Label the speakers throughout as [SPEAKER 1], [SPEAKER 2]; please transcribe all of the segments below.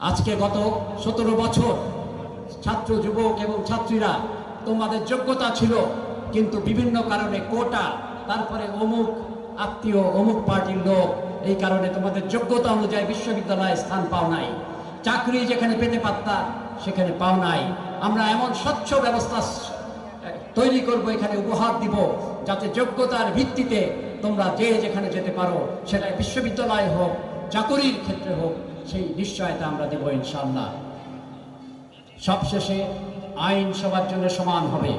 [SPEAKER 1] আজকে গত সতেরো বছর ছাত্র, যুবক এবং ছাত্রীরা তোমাদের যোগ্যতা ছিল, কিন্তু বিভিন্ন কারণে কোটা, তারপরে অমুক আত্মীয়, অমুক পার্টির লোক, এই কারণে তোমাদের যোগ্যতা অনুযায়ী বিশ্ববিদ্যালয়ে স্থান পাও নাই। চাকরি যেখানে পেতে পারতা, সেখানে পাও নাই। আমরা এমন স্বচ্ছ ব্যবস্থা তৈরি করব, এখানে উপহার দিব, যাতে যোগ্যতার ভিত্তিতে তোমরা যে যেখানে যেতে পারো সেটা বিশ্ববিদ্যালয় হোক, চাকরির ক্ষেত্রে হোক সেই নিশ্চয়তা আমরা দেব ইনশাল্লাহ সবশেষে আইন সবার জন্য সমান হবে।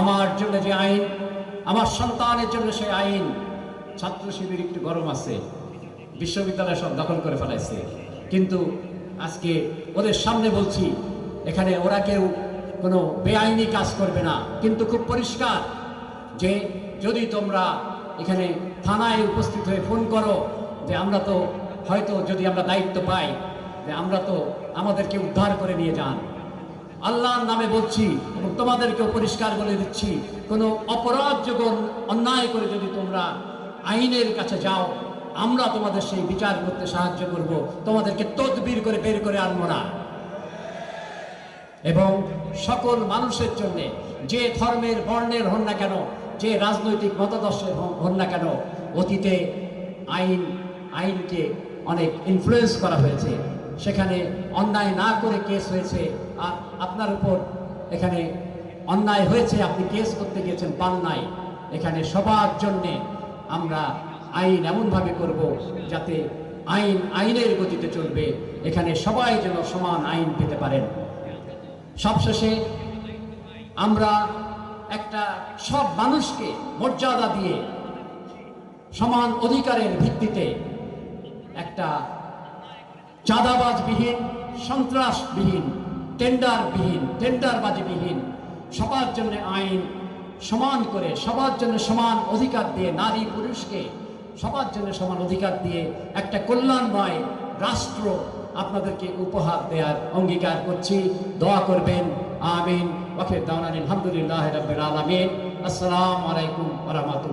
[SPEAKER 1] আমার জন্য যে আইন, আমার সন্তানের জন্য সেই আইন। ছাত্র শিবির একটু গরম আছে, বিশ্ববিদ্যালয় সব দখল করে ফেলাইছে। কিন্তু আজকে ওদের সামনে বলছি, এখানে ওরা কেউ কোনো বেআইনি কাজ করবে না। কিন্তু খুব পরিষ্কার যে যদি তোমরা এখানে থানায় উপস্থিত হয়ে ফোন করো যে আমরা তো হয়তো যদি আমরা দায়িত্ব পাই যে আমরা তো আমাদেরকে উদ্ধার করে নিয়ে যান। আল্লাহর নামে বলছি এবং তোমাদেরকেও পরিষ্কার বলে দিচ্ছি, কোনো অপরাধযোগ্য অন্যায় করে যদি তোমরা আইনের কাছে যাও, আমরা তোমাদের সেই বিচার করতে সাহায্য করব। তোমাদেরকে তদবির করে বের করে আনব না। এবং সকল মানুষের জন্য, যে ধর্মের বর্ণের হন না কেন, যে রাজনৈতিক মতাদর্শের হন- হন না কেন, অতীতে আইন, আইনকে অনেক ইনফ্লুয়েন্স করা হয়েছে। সেখানে অন্যায় না করে কেস হয়েছে। আর আপনার উপর এখানে অন্যায় হয়েছে, আপনি কেস করতে গিয়েছেন, পান নাই। এখানে সবার জন্যে আমরা আইন এমনভাবে করব যাতে আইন আইনের গতিতে চলবে। এখানে সবাই যেন সমান আইন পেতে পারেন। সবশেষে আমরা একটা সব মানুষকে মর্যাদা দিয়ে সমান অধিকারের ভিত্তিতে একটা চাঁদাবাজবিহীন, সন্ত্রাসবিহীন, টেন্ডারবিহীন, টেন্ডারবাজিবিহীন, সবার জন্য আইন সমান করে, সবার জন্য সমান অধিকার দিয়ে নারী পুরুষকে সবার জন্য সমান অধিকার দিয়ে একটা কল্যাণময় রাষ্ট্র আপনাদেরকে উপহার দেওয়ার অঙ্গীকার করছি। দোয়া করবেন। আমিন। ওকে দাওয়ান আলহামদুলিল্লাহ রবিল আলমিন। আসসালামু আলাইকুম রহমতুল্লাহ।